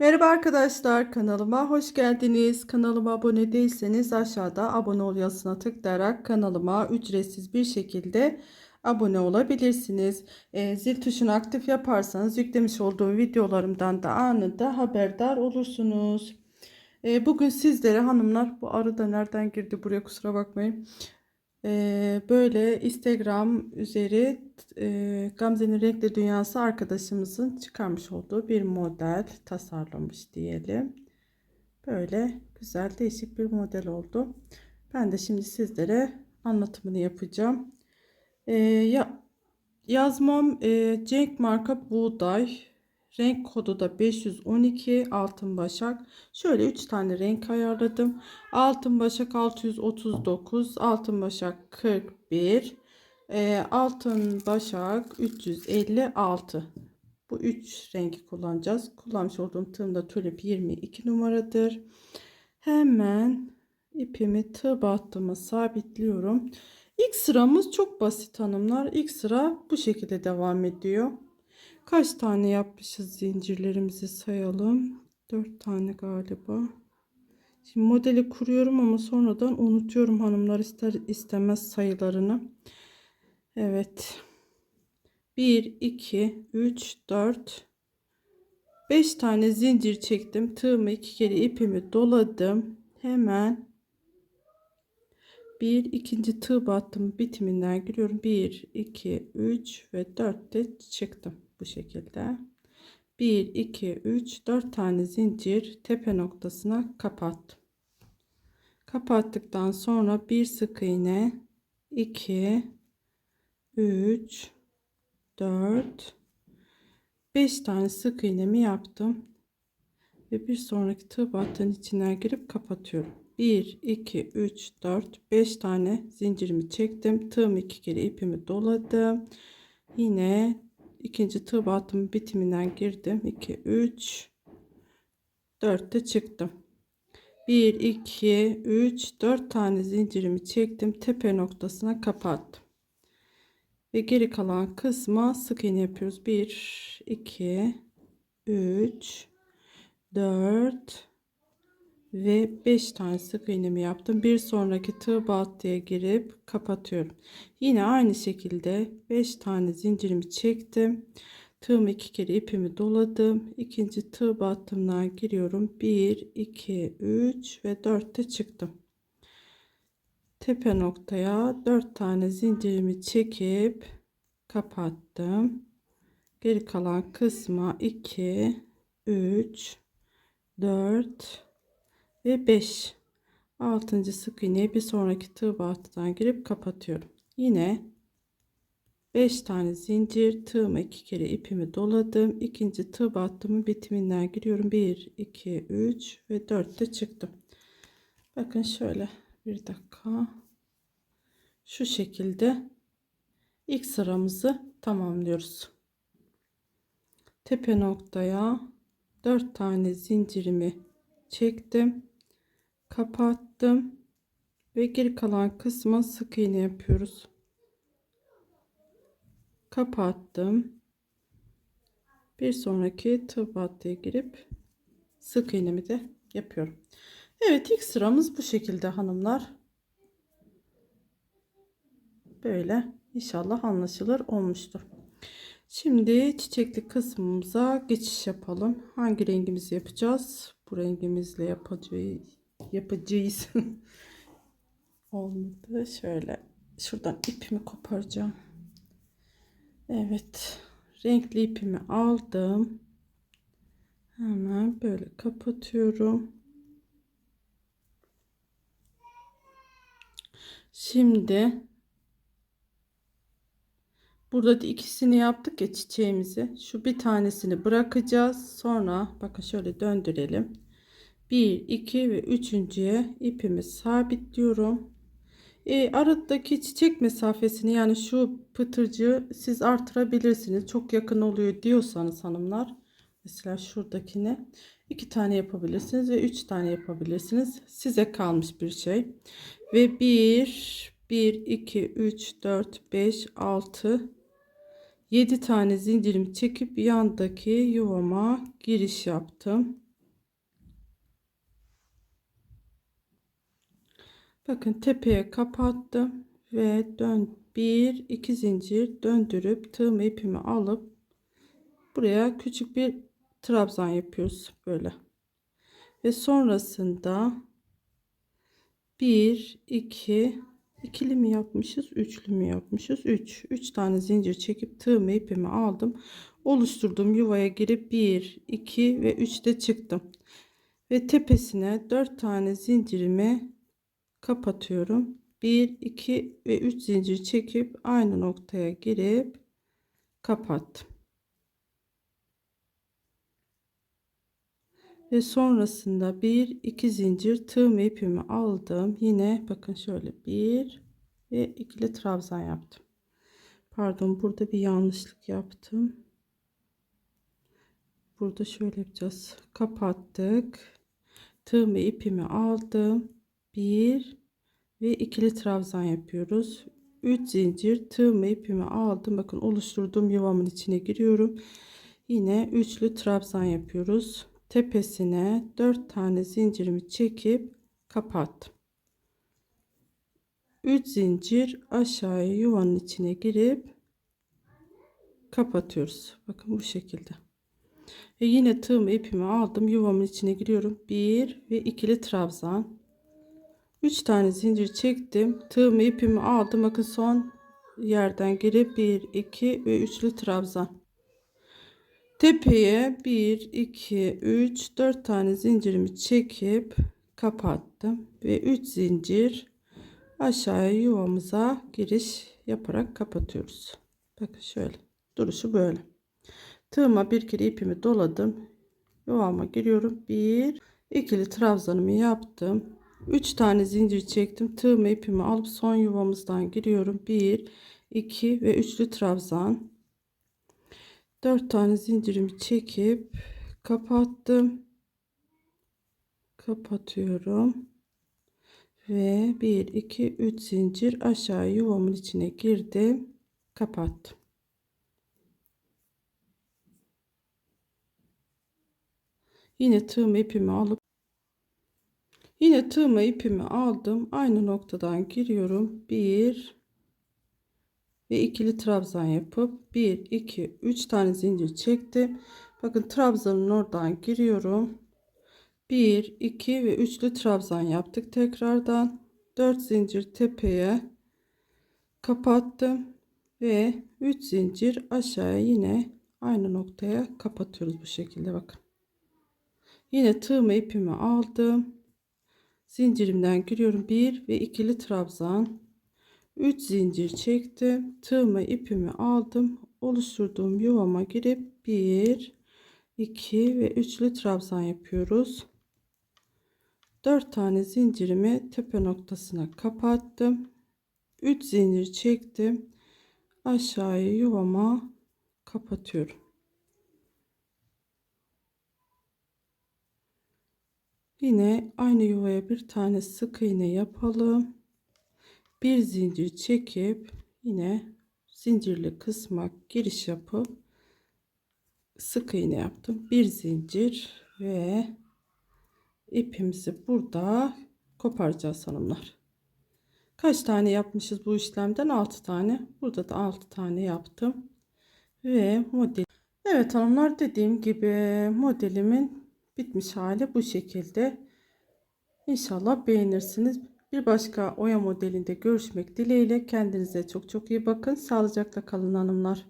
Merhaba arkadaşlar kanalıma hoş geldiniz. Kanalıma abone değilseniz aşağıda abone ol yazısına tıklayarak kanalıma ücretsiz bir şekilde abone olabilirsiniz. Ee, zil tuşunu aktif yaparsanız yüklemiş olduğum videolarımdan da anında haberdar olursunuz. Ee, bugün sizlere hanımlar bu arı da nereden girdi buraya kusura bakmayın. Ee, böyle Instagram üzeri e, Gamze'nin Renkli Dünyası arkadaşımızın çıkarmış olduğu bir model tasarlamış diyelim. Böyle güzel değişik bir model oldu. Ben de şimdi sizlere anlatımını yapacağım. Ee, ya, yazmam e, Cenk marka buğday. Renk kodu da 512 altın başak. Şöyle 3 tane renk ayarladım. Altın başak 639, altın başak 41, e, altın başak 356. Bu 3 rengi kullanacağız. Kullanmış olduğum tığımda tulip 22 numaradır. Hemen ipimi tığ battıma sabitliyorum. İlk sıramız çok basit hanımlar. İlk sıra bu şekilde devam ediyor. Kaç tane yapmışız zincirlerimizi sayalım. 4 tane galiba. Şimdi modeli kuruyorum ama sonradan unutuyorum hanımlar ister istemez sayılarını. Evet. 1 2 3 4 5 tane zincir çektim. Tığımı iki kere ipimi doladım. Hemen bir ikinci tığ battım bitiminden giriyorum. 1 2 3 ve 4 de çıktım bu şekilde. 1 2 3 4 tane zincir tepe noktasına kapattım. Kapattıktan sonra bir sık iğne 2 3 4 5 tane sık iğnemi yaptım ve bir sonraki tığ battığın içinden girip kapatıyorum 1 2 3 4 5 tane zincirimi çektim tığım iki kere ipimi doladım yine ikinci tığ battım bitiminden girdim. 2 3 4 de çıktım. 1 2 3 4 tane zincirimi çektim. Tepe noktasına kapattım. Ve geri kalan kısma sık iğne yapıyoruz. 1 2 3 4 ve 5 tane sık iğnemi yaptım. Bir sonraki tığ battıya girip kapatıyorum. Yine aynı şekilde 5 tane zincirimi çektim. Tığımı iki kere ipimi doladım. İkinci tığ battımdan giriyorum. 1 2 3 ve 4 de çıktım. Tepe noktaya 4 tane zincirimi çekip kapattım. Geri kalan kısma 2 3 4 ve 5 6. sık iğneyi bir sonraki tığ battıdan girip kapatıyorum. Yine 5 tane zincir tığıma iki kere ipimi doladım. İkinci tığ battımın bitiminden giriyorum. 1 2 3 ve 4 de çıktım bakın şöyle bir dakika. Şu şekilde ilk sıramızı tamamlıyoruz. Tepe noktaya 4 tane zincirimi çektim kapattım. Ve geri kalan kısma sık iğne yapıyoruz. Kapattım. Bir sonraki battıya girip sık iğnemi de yapıyorum. Evet ilk sıramız bu şekilde hanımlar. Böyle inşallah anlaşılır olmuştur. Şimdi çiçekli kısmımıza geçiş yapalım. Hangi rengimizi yapacağız? Bu rengimizle yapacağız yapacağız. Olmadı. Şöyle şuradan ipimi koparacağım. Evet. Renkli ipimi aldım. Hemen böyle kapatıyorum. Şimdi burada da ikisini yaptık ya çiçeğimizi. Şu bir tanesini bırakacağız. Sonra bakın şöyle döndürelim 1 2 ve üçüncüye ipimi sabitliyorum. E, aradaki çiçek mesafesini yani şu pıtırcığı siz artırabilirsiniz. Çok yakın oluyor diyorsanız hanımlar mesela şuradakine iki tane yapabilirsiniz ve üç tane yapabilirsiniz. Size kalmış bir şey. Ve 1 1 2 3 4 5 6 7 tane zincirimi çekip yandaki yuvama giriş yaptım Bakın tepeye kapattım ve dön bir iki zincir döndürüp tığım ipimi alıp buraya küçük bir trabzan yapıyoruz böyle. Ve sonrasında 1 2 ikili mi yapmışız üçlü mü yapmışız? 3 3 tane zincir çekip tığım ipimi aldım. Oluşturduğum yuvaya girip 1 2 ve 3 de çıktım. Ve tepesine 4 tane zincirimi kapatıyorum. 1 2 ve 3 zincir çekip aynı noktaya girip kapattım. Ve sonrasında bir iki zincir tığım ipimi aldım. Yine bakın şöyle bir ve ikili trabzan yaptım. Pardon burada bir yanlışlık yaptım. Burada şöyle yapacağız. Kapattık. Tığım ve ipimi aldım. Bir ve ikili trabzan yapıyoruz 3 zincir tığım ve ipimi aldım bakın oluşturduğum yuvamın içine giriyorum yine üçlü trabzan yapıyoruz tepesine 4 tane zincirimi çekip kapattım. 3 zincir aşağıya yuvanın içine girip kapatıyoruz. Bakın bu şekilde. Ve yine tığım ipimi aldım. Yuvamın içine giriyorum. 1 ve ikili trabzan. 3 tane zincir çektim. Tığım ipimi aldım. Bakın son yerden girip 1 2 ve üçlü trabzan. Tepeye 1, 2, 3, 4 tane zincirimi çekip kapattım. Ve 3 zincir aşağıya yuvamıza giriş yaparak kapatıyoruz. Bakın şöyle. Duruşu böyle. Tığıma bir kere ipimi doladım. Yuvama giriyorum. 1, ikili trabzanımı yaptım. 3 tane zincir çektim. Tığıma ipimi alıp son yuvamızdan giriyorum. 1, 2 ve üçlü trabzan. 4 tane zincirimi çekip kapattım. Kapatıyorum. Ve 1 2 3 zincir aşağı yuvamın içine girdim. Kapattım. Yine tığım ipimi alıp Yine tığıma ipimi aldım. Aynı noktadan giriyorum. 1 ve ikili trabzan yapıp 1 2 3 tane zincir çektim. Bakın trabzanın oradan giriyorum. 1 2 ve üçlü trabzan yaptık tekrardan. 4 zincir tepeye kapattım ve 3 zincir aşağıya yine aynı noktaya kapatıyoruz bu şekilde bakın. Yine tığımı ipimi aldım zincirimden giriyorum. 1 ve ikili trabzan. 3 zincir çektim. Tığımı ipimi aldım. Oluşturduğum yuvama girip 1 2 ve üçlü trabzan yapıyoruz. 4 tane zincirimi tepe noktasına kapattım. 3 zincir çektim. Aşağıya yuvama kapatıyorum yine aynı yuvaya bir tane sık iğne yapalım. Bir zincir çekip yine zincirli kısma giriş yapıp sık iğne yaptım. Bir zincir ve ipimizi burada koparacağız hanımlar. Kaç tane yapmışız bu işlemden? 6 tane. Burada da 6 tane yaptım. Ve model Evet hanımlar dediğim gibi modelimin bitmiş hali bu şekilde İnşallah beğenirsiniz bir başka oya modelinde görüşmek dileğiyle kendinize çok çok iyi bakın. Sağlıcakla kalın hanımlar.